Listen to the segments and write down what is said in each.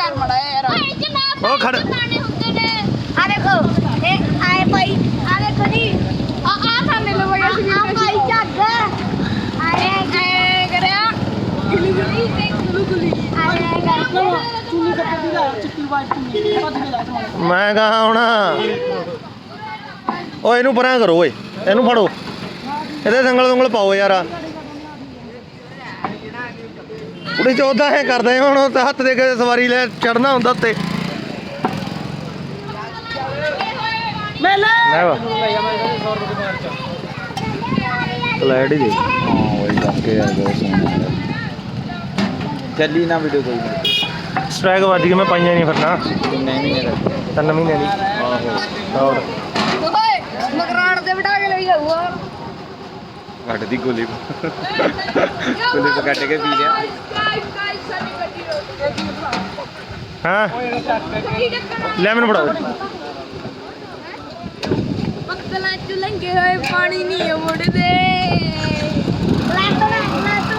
ਕਰ ਮੜਾ ਯਾਰ। ਉਹ ਖੜ। ਆ ਦੇਖੋ ਇਹ ਆਏ ਭਾਈ ਆ ਦੇਖੋ ਜੀ। ਆ ਆ ਸਾਹਮਣੇ ਲੋ ਬਈ ਅਸੀਂ ਆ ਭਾਈ ਝੱਗ। ਆਏ ਐ ਕਰਿਆ। ਗੁਲੀ ਗੁਲੀ ਤੇ ਗੁਲੂ ਗੁਲੀ ਆਏ ਕਰਕੇ ਚੁੰਨੀ ਕੱਪੜੇ ਦੀ ਲਾ ਚਿੱਟੀ ਵਾਈਟ ਚੁੰਨੀ ਭੱਜ ਕੇ ਲਾ। ਚੁੰਨੀ ਮੈਂ ਕਹਾ ਹੁਣ? ਓਏ ਇਹਨੂੰ ਪਰਾਂ ਕਰੋ ਓਏ। ਇਹਨੂੰ ਫੜੋ। ਇਹਦੇ ਸੰਗਲ ਸੰਗਲ ਪਾਓ ਯਾਰ। ਕੁੜੀ ਚੋਦਾ ਹੈ ਕਰਦੇ ਹੁਣ ਉਹ ਤਾਂ ਹੱਥ ਦੇ ਕੇ ਸਵਾਰੀ ਲੈ ਚੜਨਾ ਹੁੰਦਾ ਉੱਤੇ। ਮੇਲੇ! ਲੈ ਵਾ। ਕਲੈਡ ਹੀ ਦੇ। ਚੱਲੀ ਨਾ ਵੀਡੀਓ ਕੋਈ। ਨਹੀਂ ਸਟ੍ਰਾਈਕ ਵੱਜ ਗਈ ਮੈਂ ਪਾਈਆਂ ਨਹੀਂ ਫਿਰਨਾ ਕਿੰਨੇ ਮਹੀਨੇ ਦਾ? ਤਿੰਨ ਮਹੀਨੇ ਦੀ। ਆਹੋ। ਹੋਰ ਓਏ ਮਕਰਾੜ ਤੇ ਬਿਠਾ ਕੇ ਲਈ ਜਾਊਗਾ ਕੱਢ ਦੀ ਗੋਲੀ ਗੋਲੀ ਤੋਂ ਕੱਢ ਕੇ ਪੀ ਲਿਆ। ਹਾਂ? ਲੈ ਮੈਨੂੰ ਫੜਾਓ। ਪੱਤਲਾਂ ਚ ਲੰਗੇ ਹੋਏ ਪਾਣੀ ਨਹੀਂ ਮੁੜਦੇ ਲੈ ਤੋਂ ਲੈ ਤੋਂ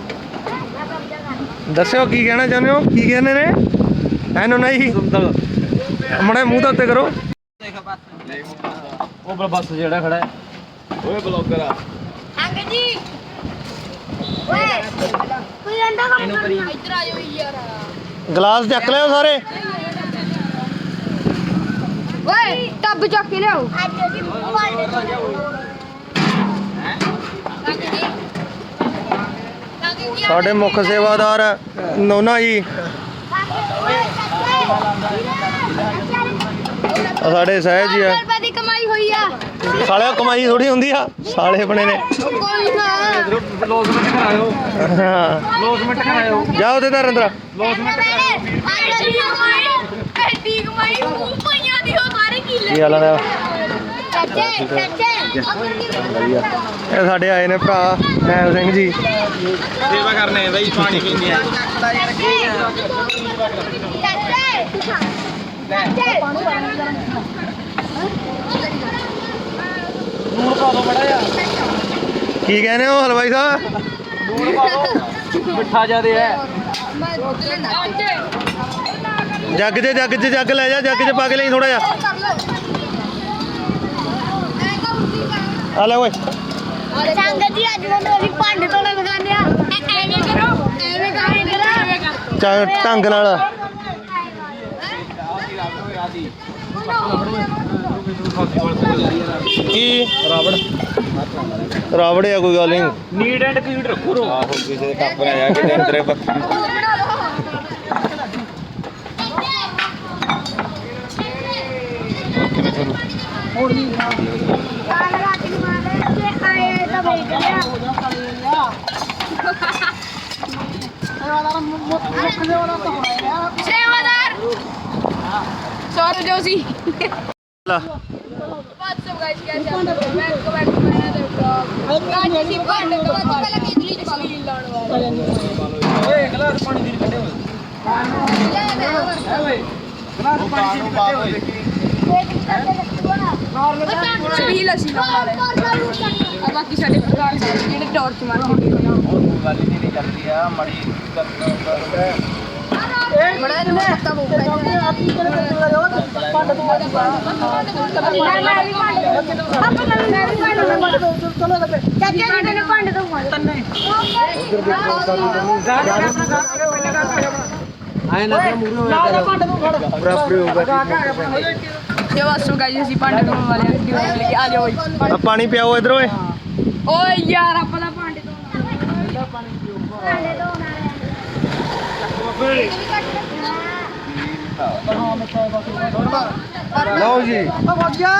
ਦੱਸਿਓ ਕੀ ਕਹਿਣਾ ਚਾਹੁੰਦੇ ਹੋ? ਕੀ ਕਹਿੰਦੇ ਨੇ? ਐਨੋ ਨਹੀਂ। ਮੜੇ ਮੂੰਹ ਤਾਂ ਉੱਤੇ ਕਰੋ। ਉਹ ਬਲ ਬੱਸ ਜਿਹੜਾ ਖੜਾ ਹੈ। ਓਏ ਬਲੌਗਰ ਆ। ਅੰਗ ਜੀ। ਓਏ ਕੋਈ ਅੰਡਾ ਕੰਮ ਇੱਧਰ ਆ ਜਾਓ ਯਾਰ। ਗਲਾਸ ਚੱਕ ਲਿਓ ਸਾਰੇ। ਓਏ ਟੱਬ ਚੱਕ ਅੱਜ ਜੀ ਸਾਡੇ ਮੁੱਖ ਸੇਵਾਦਾਰ ਨੋਨਾ ਜੀ। ਆਹ ਸਾਡੇ ਸਹਿਜ ਜੀ ਆ। ਰੁਪਏ ਦੀ ਕਮਾਈ ਹੋਈ ਆ। ਸਾਲਿਆ ਕਮਾਈ ਥੋੜੀ ਹੁੰਦੀ ਆ ਸਾਲੇ ਬਣੇ ਨੇ। ਕੋਈ ਨਾ। ਲੋਸਮੈਂਟ ਕਰਾਇਓ ਹਾਂ ਲੋਸਮੈਂਟ ਕਰਾਇਓ ਜਾਓ ਤੇ ਦਰ ਅੰਦਰ ਐਡੀ ਕਮਾਈ ਮੂੰਹ ਪਈਆਂ ਦੀ ਉਹ ਸਾਰੇ ਕੀਲੇ ਕੀ ਹਾਲ ਆ? ਇਹ ਸਾਡੇ ਆਏ ਨੇ ਭਰਾ ਨੈਲ ਸਿੰਘ ਜੀ। ਸੇਵਾ ਕਰਨੇ ਬਈ ਪਾਣੀ ਪੀਂਦੇ ਆ। ਨੂਰ ਪਾ ਦੋ ਬੜਾ ਆ ਕੀ ਕਹਿੰਦੇ ਹੋ ਹਲਵਾਈ ਸਾਹਿਬ? ਨੂਰ ਪਾ ਦੋ ਮਿੱਠਾ ਜਿਆਦੇ ਹੈ। ਜੱਗ 'ਚ ਜੱਗ 'ਚ ਜੱਗ ਲੈ ਜਾ ਜੱਗ 'ਚ ਪਾ ਕੇ ਲਈ ਥੋੜਾ ਜਿਹਾ। ਆ ਲੈ ਓਏ। ਸੰਗਤ ਜੀ ਅੱਜ ਮੈਨੂੰ ਅਸੀਂ ਪੰਡ ਤੋਂ ਲਗਾਉਂਦੇ ਆ। ਐਵੇਂ ਕਰੋ ਐਵੇਂ ਕਰੋ ਐਵੇਂ ਕਰੋ। ਚਾ- ਢੰਗ ਨਾਲ। ਕੀ? ਰਾਵੜ ਰਾਵੜ ਆ ਕੋਈ ਗੱਲ ਨਹੀਂ ਨੀਡ ਐਂਡ ਕੀਡ ਰੱਖੋ ਰੋ। ਆਹੋ ਕਿਸੇ ਦੇ ਟੱਪ ਨਾ ਜਾ ਕਿਤੇ ਅੰਦਰੇ ਬੱਕਰੀ ਕਿਵੇਂ ਤੁਹਾਨੂੰ ਕਾਲ ਰਾਤ ਨੂੰ ਮਾਰੇ ਤੇ ਆਏ ਤਾਂ ਬਈ ਗਿਆ ਸੇਵਾਦਾਰ ਮੁੱਖ ਸੇਵਾਦਾਰ ਤਾਂ ਹੋਣਾ ਯਾਰ ਸੇਵਾਦਾਰ ਸੌਰ ਜੋਸੀ सेवादार सॉरी जोशी व्हाट्सअप गाइस कैसे आप लोग welcome back to my other vlog आज इसी पर तो पहले की इंग्लिश पाली लाने वाला ओए ग्लास पानी दी कटे ओए ग्लास पानी दी कटे ओए एक करते लगवा नॉर्मल सभी लसी लगा ले ਆ ਬਾਕੀ ਸਾਡੇ ਪ੍ਰਕਾਰ ਜਿਹੜੇ ਟਾਰਚ ਮਾਰ ਕੇ ਉਹ ਗੱਲ ਹੀ ਨਹੀਂ ਚੱਲਦੀ ਆ ਮੜੀ ਬੜਾ ਇਹਨੂੰ ਪੱਤਾ ਬੋਲਦਾ ਆਪੀ ਕਿਹੜੇ ਕਰਦੇ ਹੋ ਪੰਡ ਤੋਂ ਬਾਅਦ ਚਲੋ ਲੱਗੇ ਚਾਚਾ ਜੀ ਮੈਨੂੰ ਪੰਡ ਤੋਂ ਮਾਰ ਤੰਨੇ ਆਏ ਨਾ ਤੇ ਮੂਰੇ ਨਾ ਤੋਂ ਫੜ ਬਰਾਬਰ ਹੋਊਗਾ ਇਹ ਵਾਸੋ ਗਾਇਸ ਅਸੀਂ ਭਾਂਡੇ ਧੋਣ ਵਾਲੇ ਆ। ਵੀਡੀਓ ਲੈ ਕੇ ਆ ਜਾਓ ਓਏ ਆ ਪਾਣੀ ਪਿਆਓ ਇਧਰ ਓਏ। ਓਏ ਯਾਰ ਆਪਾਂ ਦਾ ਭਾਂਡੇ ਧੋਣਾ ਤੋਂ ਮਾਰੇ ਹਾਂ ਮਿੱਠਾ ਬਸ ਲਓ ਜੀ। ਆ ਵੱਜ ਗਿਆ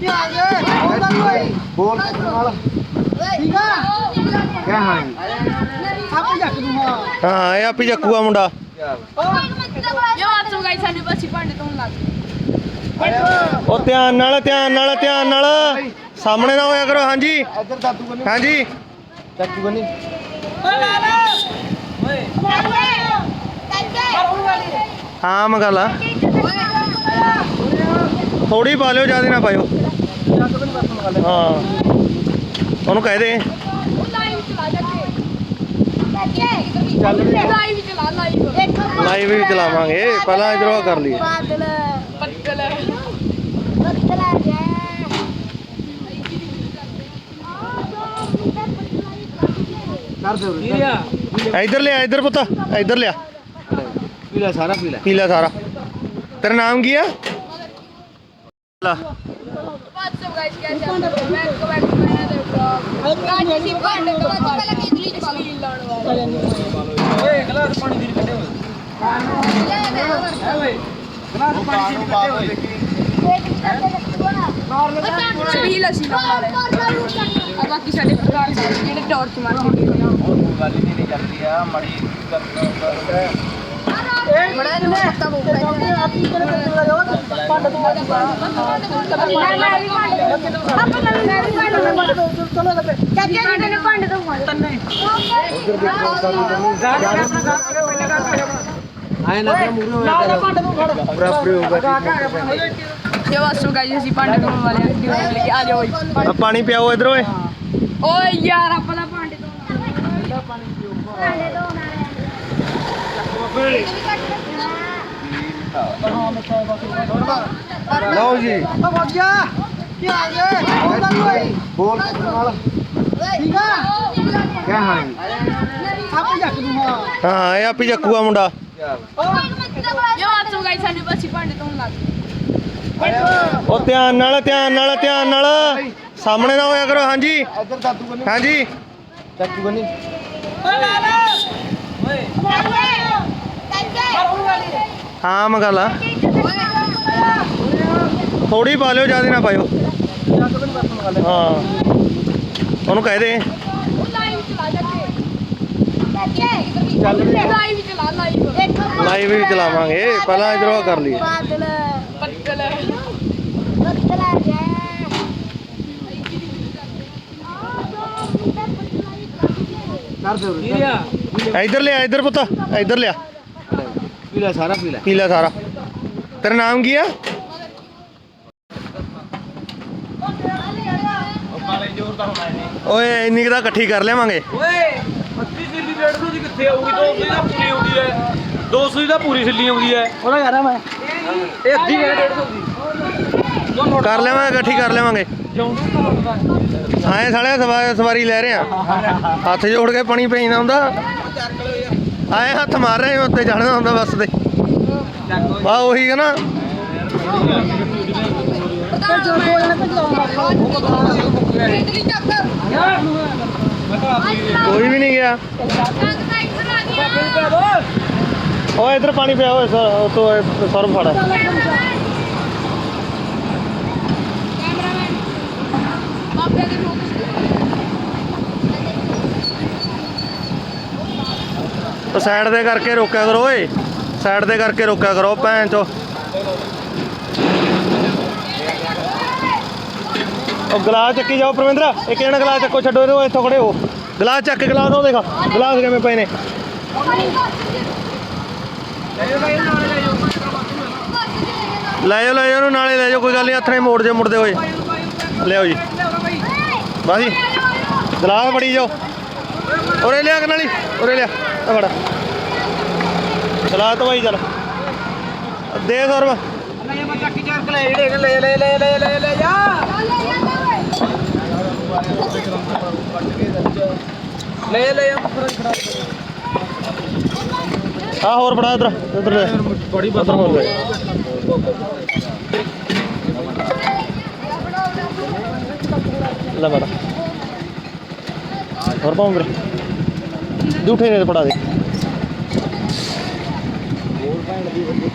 ਕੀ ਆ ਗਏ ਹੋਰ ਤਾਂ ਕੋਈ ਬੋਲ ਨਾਲ? ਠੀਕ ਆ? ਕਿਆ ਹਾਂ ਆਪੇ ਜੱਕ ਦੂੰ ਹਾਂ ਹਾਂ ਇਹ ਆਪੀ ਚੱਕੂਗਾ ਮੁੰਡਾ। ਜੋ ਆਸੂ ਗਾਈ ਸਾਡੇ ਪਾਸੇ ਭਾਂਡੇ ਧੋਣ ਲੱਗ ਗਏ। ਉਹ ਧਿਆਨ ਨਾਲ ਧਿਆਨ ਨਾਲ ਧਿਆਨ ਨਾਲ। ਸਾਹਮਣੇ ਨਾ ਹੋਇਆ ਕਰੋ ਹਾਂਜੀ। ਇੱਧਰ ਦਾਦੂ ਕੋਲ ਹਾਂਜੀ। ਚਾਚੂ ਕੋਲ ਹਾਂ ਮਗਾਲਾ ਥੋੜੀ ਪਾ ਲਿਓ ਜ਼ਿਆਦਾ ਨਾ ਪਾਇਓ। ਹਾਂ। ਉਹਨੂੰ ਕਹਿ ਦੇ। ਉਹ ਲਾਈਵ ਵੀ ਚਲਾਵਾਂਗੇ। ਪਹਿਲਾਂ ਇਧਰੋਂ ਕਰ ਲਈਏ। ਬਾਦਲ। ਬੱਦਲ। ਬੱਦਲ ਆ ਗਿਆ ਕਰ ਦੇ ਉਰੇ ਇੱਧਰ ਲਿਆ ਇੱਧਰ ਪੁੱਤ ਇੱਧਰ ਲਿਆ। ਪੀ ਲੈ ਸਾਰਾ ਪੀ ਲੈ ਪੀ ਲੈ ਸਾਰਾ। ਤੇਰਾ ਨਾਮ ਕੀ ਆ? ਗਲਾਸ ਪਾਣੀ ਦੀ ਕੱਢੇ ਹੋਏ ਗਲਾਸ ਪਾਣੀ ਦੀ ਲਾਉਣ ਵਾਲੇ ਆ ਬਾਕੀ ਸਾਡੇ ਪ੍ਰਕਾਰ ਜਿਹੜੇ ਟਾਰਚ ਮਾਰ ਕੇ ਗਏ। ਗੱਲ ਹੀ ਨਹੀਂ ਚੱਲਦੀ ਆ ਮੜੀ ਬੜਾ ਨੂੰ ਪਤਾ ਬੋਲਦਾ ਆਪੀ ਕਿਹੜੇ ਕਿਹੜੇ ਲਗਾਓ ਪੰਡ ਤੋਂ ਬਾਅਦ ਚਲੋ ਲੱਗੇ ਤੰਨੇ ਆਏ ਨਾ ਤੇ ਮੂਰੇ ਨਾਲ ਦਾ ਪੰਡ ਨੂੰ ਫੜ ਪੂਰਾ ਫਰੀ ਹੋਊਗਾ ਜੋ ਵਾਸੂ ਗਾਈਸ ਅਸੀਂ ਭਾਂਡੇ ਧੋਣ ਵਾਲੇ ਆ ਡਿਊਟੀ ਲੈ ਕੇ। ਆ ਜਾਓ ਜੀ। ਆ ਪਾਣੀ ਪਿਆਓ ਇਧਰ ਓਏ। ਓਏ ਯਾਰ ਆਪਾਂ ਤਾਂ ਭਾਂਡੇ ਧੋਣਾ ਹਾਂ ਮਿੱਠਾ ਬਸ ਲਓ ਜੀ। ਆ ਵੱਜ ਗਿਆ ਕੀ ਆ ਗਏ ਤਾਂ ਕੋਈ ਬੋਲ। ਨਾਲ ਠੀਕ ਆ? ਕਿਆ ਹਾਂ ਆਪੇ ਜੱਕ ਦੂੰ ਹਾਂ ਇਹ ਆਪੀ ਚੱਕੂਗਾ ਮੁੰਡਾ। ਜੋ ਵਾਸੂ ਗਾਈਸ ਸਾਡੇ ਪਾਸੇ ਭਾਂਡੇ ਧੋਣ ਲੱਗ ਗਏ। ਉਹ ਧਿਆਨ ਨਾਲ ਧਿਆਨ ਨਾਲ ਧਿਆਨ ਨਾਲ। ਸਾਹਮਣੇ ਨਾ ਹੋਇਆ ਕਰੋ ਹਾਂਜੀ। ਇੱਧਰ ਦਾਦੂ ਹਾਂਜੀ। ਚਾਚੂ ਕੋਲ ਹਾਂ ਮਗਾਲਾ ਥੋੜੀ ਪਾ ਲਿਓ ਜ਼ਿਆਦਾ ਨਾ ਪਾਇਓ। ਹਾਂ। ਉਹਨੂੰ ਕਹਿ ਦੇ। ਉਹ ਲਾਈਵ ਚਲਾ ਜਾ ਲਾਈਵ ਚਲਾ ਲਾਈਵ ਲਾਈਵ ਵੀ ਚਲਾਵਾਂਗੇ। ਪਹਿਲਾਂ ਇਧਰੋਂ ਕਰ ਲਈਏ। ਬਾਦਲ ਬੱਦਲ ਬੱਦਲ ਆ ਗਿਆ। ਕਰ ਦੇ ਉਰੇ ਇੱਧਰ ਲਿਆ ਇੱਧਰ ਪੁੱਤ ਇੱਧਰ ਲਿਆ। ਪੀ ਲੈ ਸਾਰਾ ਪੀ ਲੈ ਪੀ ਲੈ ਸਾਰਾ। ਤੇਰਾ ਨਾਮ ਕੀ ਆ? ਓਏ ਇੰਨੀ ਕੁ ਤਾਂ ਇਕੱਠੀ ਕਰ ਲਿਆਵਾਂਗੇ। ਓਏ 80 ਸਿੱਲੀ 150 ਦੀ ਕਿੱਥੇ ਆਊਗੀ? 200 ਦੀ ਤਾਂ ਪੂਰੀ ਆਉਂਦੀ ਹੈ। 200 ਦੀ ਤਾਂ ਪੂਰੀ ਸਿੱਲੀ ਆਉਂਦੀ ਹੈ। ਉਹਦਾ ਯਾਰਾ ਮੈਂ। ਇਹ ਅੱਧੀ ਹੈ 150 ਦੀ। ਕਰ ਲਿਆਵਾਂਗੇ ਇਕੱਠੀ ਕਰ ਲਿਆਵਾਂਗੇ ਆਏ ਸਾਲੇ ਸਵਾ- ਸਵਾਰੀ ਲੈ ਰਹੇ ਆ। ਹੱਥ ਜੋੜ ਕੇ ਪਾਣੀ ਪੀਣਾ ਹੁੰਦਾ ਆਏ ਹੱਥ ਮਾਰ ਰਹੇ ਉੱਤੇ ਚੜਨਾ ਹੁੰਦਾ ਬੱਸ ਤੇ। ਵਾਹ ਉਹੀ ਹੈ ਨਾ। ਕੋਈ ਵੀ ਨਹੀਂ ਗਿਆ। ਓਏ ਇੱਧਰ ਪਾਣੀ ਪਿਆ ਓਏ ਸਰ ਤੋਂ ਸਰਫ ਫੜਾ। ਉਹ ਸਾਈਡ ਦੇ ਕਰਕੇ ਰੋਕਿਆ ਕਰੋ ਓਏ। ਸਾਈਡ ਦੇ ਕਰਕੇ ਰੋਕਿਆ ਕਰੋ ਭੈਣ ਚੋ। ਉਹ ਗਲਾਸ ਚੱਕੀ ਜਾਓ ਪ੍ਰਵਿੰਦਰ। ਇੱਕ ਜਣਾ ਗਲਾਸ ਚੱਕੋ ਛੱਡੋ ਇਹਨੂੰ ਇੱਥੋਂ ਖੜੇ ਹੋ। ਗਲਾਸ ਚੱਕ ਕੇ ਗਲਾਸ ਉਹ ਦੇਖਾ। ਗਲਾਸ ਕਿਵੇਂ ਪਏ ਨੇ। ਲੈ ਜਾਓ ਲੈ ਜਾਓ ਉਹਨੂੰ ਨਾਲੇ ਲੈ ਜਾਓ ਕੋਈ ਗੱਲ ਨਹੀਂ ਹੱਥ ਨਾਲ ਮੋੜ ਜੇ ਮੁੜਦੇ ਹੋਏ ਲਿਆਓ ਜੀ ਬਸ ਜੀ ਗਲਾਸ ਫੜੀ ਜਾਓ ਉਰੇ ਲਿਆ ਕਰਨ ਵਾਲੀ ਉਰੇ ਲਿਆ ਆ ਫੜਾ ਗਲਾਸ ਤਵਾਈ ਚੱਲ ਦੇ ਸਰਵ ਲੈ ਮੈਂ ਚੱਕੀ ਚਾਰ ਲੈ ਜਿਹੜੇ ਲੈ ਲੈ ਲੈ ਲੈ ਲੈ ਲੈ ਜਾ ਲੈ ਲੈ ਆ ਹੋਰ ਫੜਾ ਇਧਰ ਇਧਰ ਲੈ। ਬੜੀ ਬਦਰ ਹੋ ਗਈ ਲੈ ਬੜਾ ਹੋਰ ਪਾਉਂ ਵੀਰ। ਜੂਠੇ ਨੇ ਫੜਾ ਦੇ। ਭੈਣ ਦੀ ਵੱਡੀ